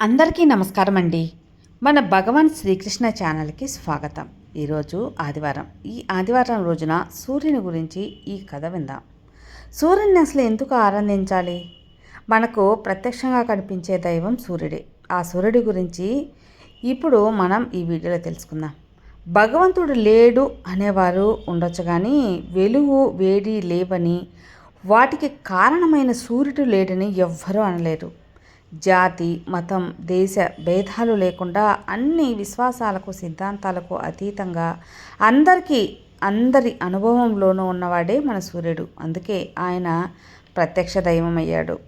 అందరికీ నమస్కారం అండి మన భగవాన్ శ్రీకృష్ణ ఛానల్కి స్వాగతం. ఈరోజు ఆదివారం. ఈ ఆదివారం రోజున సూర్యుని గురించి ఈ కథ విందాం. సూర్యుని అసలు ఎందుకు ఆనందించాలి మనకు ప్రత్యక్షంగా కనిపించే దైవం సూర్యుడే. ఆ సూర్యుడి గురించి ఇప్పుడు మనం ఈ వీడియోలో తెలుసుకుందాం. భగవంతుడు లేడు అనేవారు ఉండొచ్చు కానీ వెలుగు వేడి లేవని వాటికి కారణమైన సూర్యుడు లేడని ఎవ్వరూ అనలేరు. జాతి మతం దేశ భేదాలు లేకుండా అన్ని విశ్వాసాలకు సిద్ధాంతాలకు అతీతంగా అందరికీ అందరి అనుభవంలోనూ ఉన్నవాడే మన సూర్యుడు. అందుకే ఆయన ప్రత్యక్ష దైవం అయ్యాడు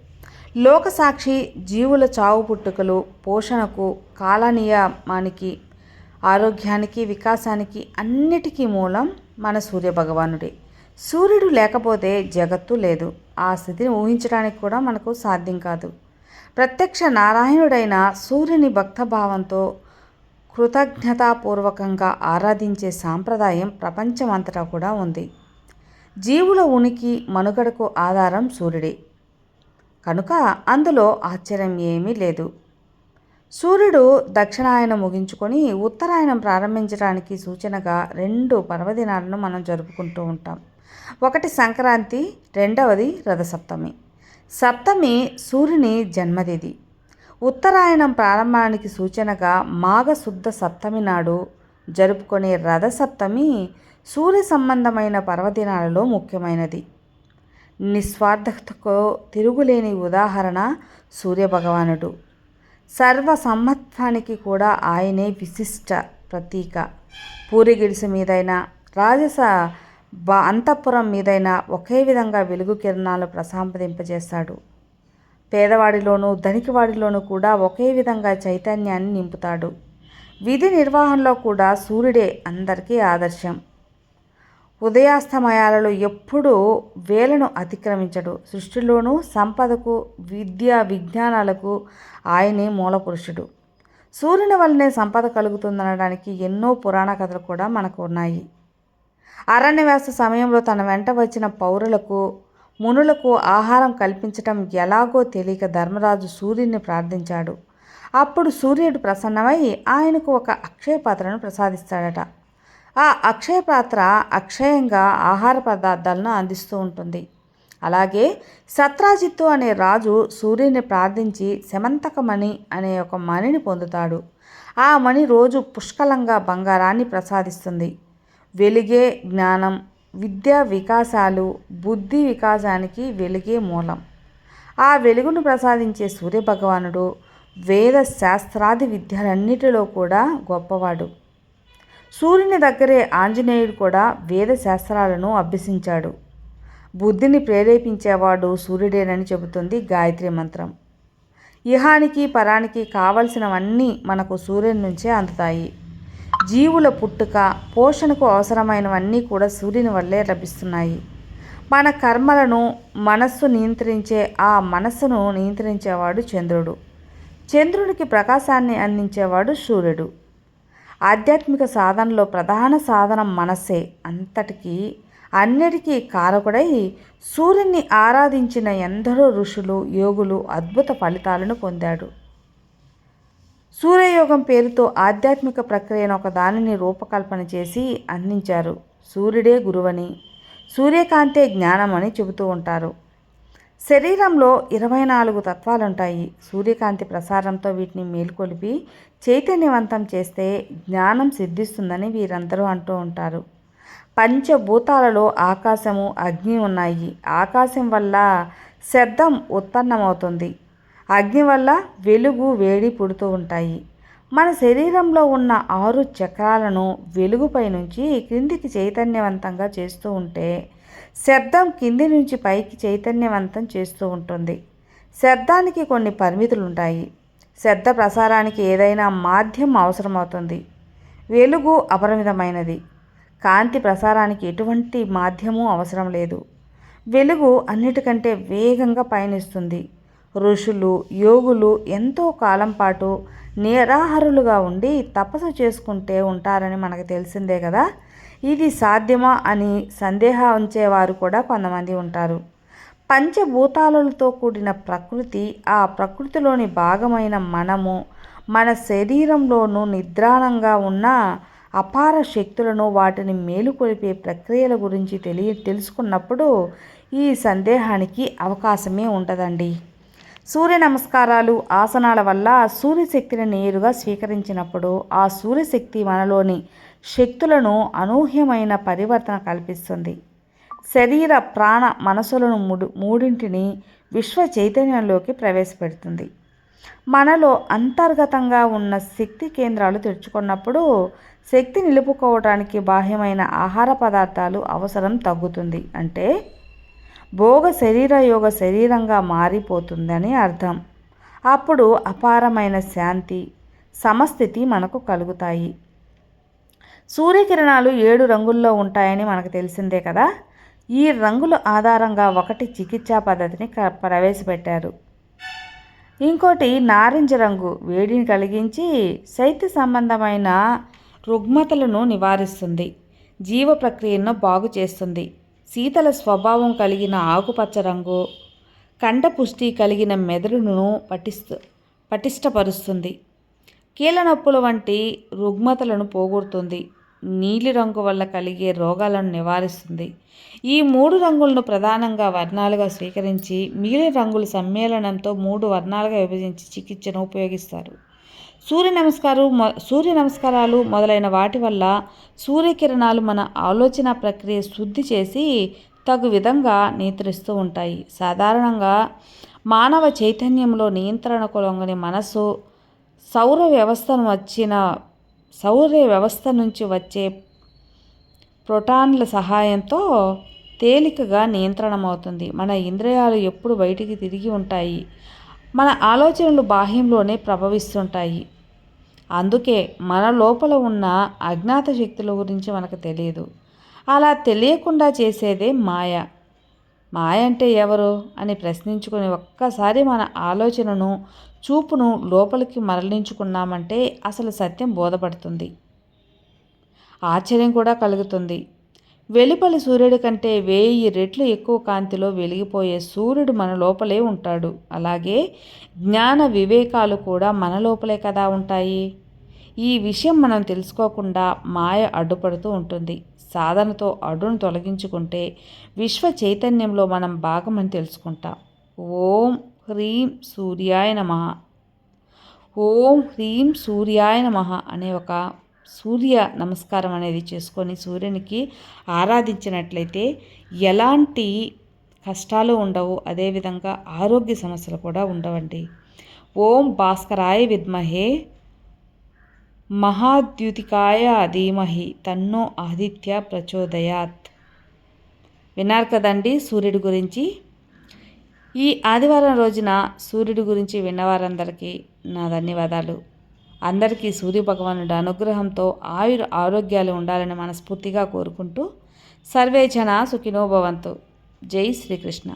లోకసాక్షి జీవుల చావు పుట్టుకలు పోషణకు కాలనియమానికి ఆరోగ్యానికి వికాసానికి అన్నిటికీ మూలం మన సూర్య భగవానుడే సూర్యుడు లేకపోతే జగత్తు లేదు. ఆ స్థితిని ఊహించడానికి కూడా మనకు సాధ్యం కాదు. ప్రత్యక్ష నారాయణుడైన సూర్యుని భక్తభావంతో కృతజ్ఞతాపూర్వకంగా ఆరాధించే సాంప్రదాయం ప్రపంచమంతటా కూడా ఉంది. జీవుల ఉనికి మనుగడకు ఆధారం సూర్యుడే. కనుక అందులో ఆశ్చర్యం ఏమీ లేదు. సూర్యుడు దక్షిణాయనం ముగించుకొని ఉత్తరాయణం ప్రారంభించడానికి సూచనగా రెండు పర్వదినాలను మనం జరుపుకుంటూ ఉంటాం. ఒకటి సంక్రాంతి రెండవది రథసప్తమి. సప్తమి సూర్యుని జన్మతిథి. ఉత్తరాయణం ప్రారంభానికి సూచనగా మాఘశుద్ధ సప్తమి నాడు జరుపుకునే రథసప్తమి సూర్య సంబంధమైన పర్వదినాలలో ముఖ్యమైనది. నిస్వార్థతకు తిరుగులేని ఉదాహరణ సూర్యభగవానుడు. సర్వ సమ్మత్వానికి కూడా ఆయనే విశిష్ట ప్రతీక. పూరిగిడిసి మీదైనా రాజస బా అంతఃపురం మీదైనా ఒకే విధంగా వెలుగు కిరణాలు ప్రశాంపదింపజేస్తాడు. పేదవాడిలోనూ ధనికివాడిలోనూ కూడా ఒకే విధంగా చైతన్యాన్ని నింపుతాడు. విధి నిర్వహణలో కూడా సూర్యుడే అందరికీ ఆదర్శం. ఉదయాస్తమయాలలో ఎప్పుడూ వేలను అతిక్రమించడు. సృష్టిలోనూ సంపదకు విద్య విజ్ఞానాలకు ఆయనే మూలపురుషుడు. సూర్యుని వల్లనే సంపద కలుగుతుందనడానికి ఎన్నో పురాణ కథలు కూడా మనకు ఉన్నాయి. అరణ్యవాస సమయంలో తన వెంట వచ్చిన పౌరులకు మునులకు ఆహారం కల్పించటం ఎలాగో తెలియక ధర్మరాజు సూర్యుని ప్రార్థించాడు. అప్పుడు సూర్యుడు ప్రసన్నమై ఆయనకు ఒక అక్షయ పాత్రను ప్రసాదిస్తాడట. ఆ అక్షయ పాత్ర అక్షయంగా ఆహార పదార్థాలను అందిస్తూ ఉంటుంది. అలాగే సత్రాజిత్తు అనే రాజు సూర్యుని ప్రార్థించి శమంతకమణి అనే ఒక మణిని పొందుతాడు. ఆ మణి రోజు పుష్కలంగా బంగారాన్ని ప్రసాదిస్తుంది. వెలిగే జ్ఞానం. విద్యా వికాసాలు బుద్ధి వికాసానికి వెలిగే మూలం. ఆ వెలుగును ప్రసాదించే సూర్యభగవానుడు వేద శాస్త్రాది విద్యలన్నిటిలో కూడా గొప్పవాడు. సూర్యుని దగ్గరే ఆంజనేయుడు కూడా వేద శాస్త్రాలను అభ్యసించాడు. బుద్ధిని ప్రేరేపించేవాడు సూర్యుడేనని చెబుతుంది గాయత్రి మంత్రం. ఇహానికి పరానికి కావలసినవన్నీ మనకు సూర్యుని నుంచే అందుతాయి. జీవుల పుట్టుక పోషణకు అవసరమైనవన్నీ కూడా సూర్యుని వల్లే లభిస్తున్నాయి. మన కర్మలను మనస్సు నియంత్రించే ఆ మనస్సును నియంత్రించేవాడు చంద్రుడు. చంద్రుడికి ప్రకాశాన్ని అందించేవాడు సూర్యుడు. ఆధ్యాత్మిక సాధనలో ప్రధాన సాధనం మనస్సే. అంతటికీ అన్నిటికీ కారకుడై సూర్యుని ఆరాధించిన ఎందరో ఋషులు యోగులు అద్భుత ఫలితాలను పొందాడు. సూర్యయోగం పేరుతో ఆధ్యాత్మిక ప్రక్రియను ఒక దానిని రూపకల్పన చేసి అందించారు. సూర్యుడే గురువని సూర్యకాంతే జ్ఞానం అని చెబుతూ ఉంటారు. శరీరంలో ఇరవై నాలుగు తత్వాలుంటాయి. సూర్యకాంతి ప్రసారంతో వీటిని మేల్కొలిపి చైతన్యవంతం చేస్తే జ్ఞానం సిద్ధిస్తుందని వీరందరూ అంటూ ఉంటారు. పంచభూతాలలో ఆకాశము అగ్ని ఉన్నాయి. ఆకాశం వల్ల శబ్దం ఉత్పన్నమవుతుంది. అగ్ని వల్ల వెలుగు వేడి పుడుతూ ఉంటాయి. మన శరీరంలో ఉన్న ఆరు చక్రాలను వెలుగుపై నుంచి క్రిందికి చైతన్యవంతంగా చేస్తూ ఉంటే శబ్దం కింది నుంచి పైకి చైతన్యవంతం చేస్తూ ఉంటుంది. శబ్దానికి కొన్ని పరిమితులు ఉంటాయి శబ్ద ప్రసారానికి ఏదైనా మాధ్యం అవసరమవుతుంది. వెలుగు అపరిమితమైనది. కాంతి ప్రసారానికి ఎటువంటి మాధ్యమం అవసరం లేదు. వెలుగు అన్నిటికంటే వేగంగా పయనిస్తుంది. ఋషులు యోగులు ఎంతో కాలం పాటు నిరాహారులుగా ఉండి తపస్సు చేసుకుంటే ఉంటారని మనకు తెలిసిందే కదా. ఇది సాధ్యమా అని సందేహం ఉంచేవారు కూడా కొంతమంది ఉంటారు. పంచభూతాలతో కూడిన ప్రకృతి ఆ ప్రకృతిలోని భాగమైన మనము మన శరీరంలోనూ నిద్రాణంగా ఉన్న అపార శక్తులను వాటిని మేలుకొలిపే ప్రక్రియల గురించి తెలియ తెలుసుకున్నప్పుడు ఈ సందేహానికి అవకాశమే ఉండదండి సూర్య నమస్కారాలు ఆసనాల వల్ల సూర్యశక్తిని నేరుగా స్వీకరించినప్పుడు ఆ సూర్యశక్తి మనలోని శక్తులను అనూహ్యమైన పరివర్తన కల్పిస్తుంది. శరీర ప్రాణ మనసులను మూడు మూడింటిని విశ్వ చైతన్యంలోకి ప్రవేశపెడుతుంది. మనలో అంతర్గతంగా ఉన్న శక్తి కేంద్రాలు తెరుచుకున్నప్పుడు శక్తి నిలుపుకోవడానికి బాహ్యమైన ఆహార పదార్థాలు అవసరం తగ్గుతుంది. అంటే భోగ శరీర యోగ శరీరంగా మారిపోతుందని అర్థం. అప్పుడు అపారమైన శాంతి సమస్థితి మనకు కలుగుతాయి. సూర్యకిరణాలు ఏడు రంగుల్లో ఉంటాయని మనకు తెలిసిందే కదా? ఈ రంగుల ఆధారంగా ఒకటి చికిత్సా పద్ధతిని ప్రవేశపెట్టారు. ఇంకోటి నారింజ రంగు వేడిని కలిగించి శైత్య సంబంధమైన రుగ్మతలను నివారిస్తుంది. జీవ ప్రక్రియను బాగు చేస్తుంది. శీతల స్వభావం కలిగిన ఆకుపచ్చ రంగు కంఠపుష్టి కలిగిన మెదడును పటిస్తు పటిష్టపరుస్తుంది. కీళ్ళ నొప్పుల వంటి రుగ్మతలను పోగొడుతుంది. నీలిరంగు వల్ల కలిగే రోగాలను నివారిస్తుంది. ఈ మూడు రంగులను ప్రధానంగా వర్ణాలుగా స్వీకరించి మిగిలిన రంగుల సమ్మేళనంతో మూడు వర్ణాలుగా విభజించి చికిత్సను ఉపయోగిస్తారు. సూర్య నమస్కారం సూర్య నమస్కారాలు మొదలైన వాటి వల్ల సూర్యకిరణాలు మన ఆలోచన ప్రక్రియ శుద్ధి చేసి తగు విధంగా నియంత్రిస్తూ ఉంటాయి. సాధారణంగా మానవ చైతన్యంలో నియంత్రణకు లొంగని మనసు సౌర వ్యవస్థను వచ్చిన సౌర వ్యవస్థ నుంచి వచ్చే ప్రోటాన్ల సహాయంతో తేలికగా నియంత్రణమవుతుంది. మన ఇంద్రియాలు ఎప్పుడు బయటికి తిరిగి ఉంటాయి. మన ఆలోచనలు బాహ్యంలోనే ప్రభవిస్తుంటాయి. అందుకే మన లోపల ఉన్న అజ్ఞాత శక్తుల గురించి మనకు తెలియదు. అలా తెలియకుండా చేసేదే మాయ. మాయ అంటే ఎవరు అని ప్రశ్నించుకుని ఒక్కసారి మన ఆలోచనను చూపును లోపలికి మరలించుకున్నామంటే అసలు సత్యం బోధపడుతుంది. ఆశ్చర్యం కూడా కలుగుతుంది. వెలుపలి సూర్యుడి కంటే వేయి రెట్లు ఎక్కువ కాంతిలో వెలిగిపోయే సూర్యుడు మన లోపలే ఉంటాడు. అలాగే జ్ఞాన వివేకాలు కూడా మన లోపలే కదా ఉంటాయి. ఈ విషయం మనం తెలుసుకోకుండా మాయ అడ్డుపడుతూ ఉంటుంది. సాధనతో అడ్డును తొలగించుకుంటే విశ్వ చైతన్యంలో మనం భాగమని తెలుసుకుంటాం. ఓం హ్రీం సూర్యాయ నమ. ఓం హ్రీం సూర్యాయ నమ అనే ఒక సూర్య నమస్కారం అనేది చేసుకొని సూర్యునికి ఆరాధించినట్లయితే ఎలాంటి కష్టాలు ఉండవు. అదేవిధంగా ఆరోగ్య సమస్యలు కూడా ఉండవండి. ఓం భాస్కరాయ విద్మహే మహాద్యుతికాయ ధీమహి తన్నో ఆదిత్య ప్రచోదయాత్. విన్నారు కదండి సూర్యుడి గురించి? ఈ ఆదివారం రోజున సూర్యుడి గురించి విన్నవారందరికీ నా ధన్యవాదాలు. అందరికీ సూర్య భగవానుడి అనుగ్రహంతో ఆయుర ఆరోగ్యాలు ఉండాలని మనస్ఫూర్తిగా కోరుకుంటూ సర్వే జన సుఖినోభవంతు జై శ్రీకృష్ణ.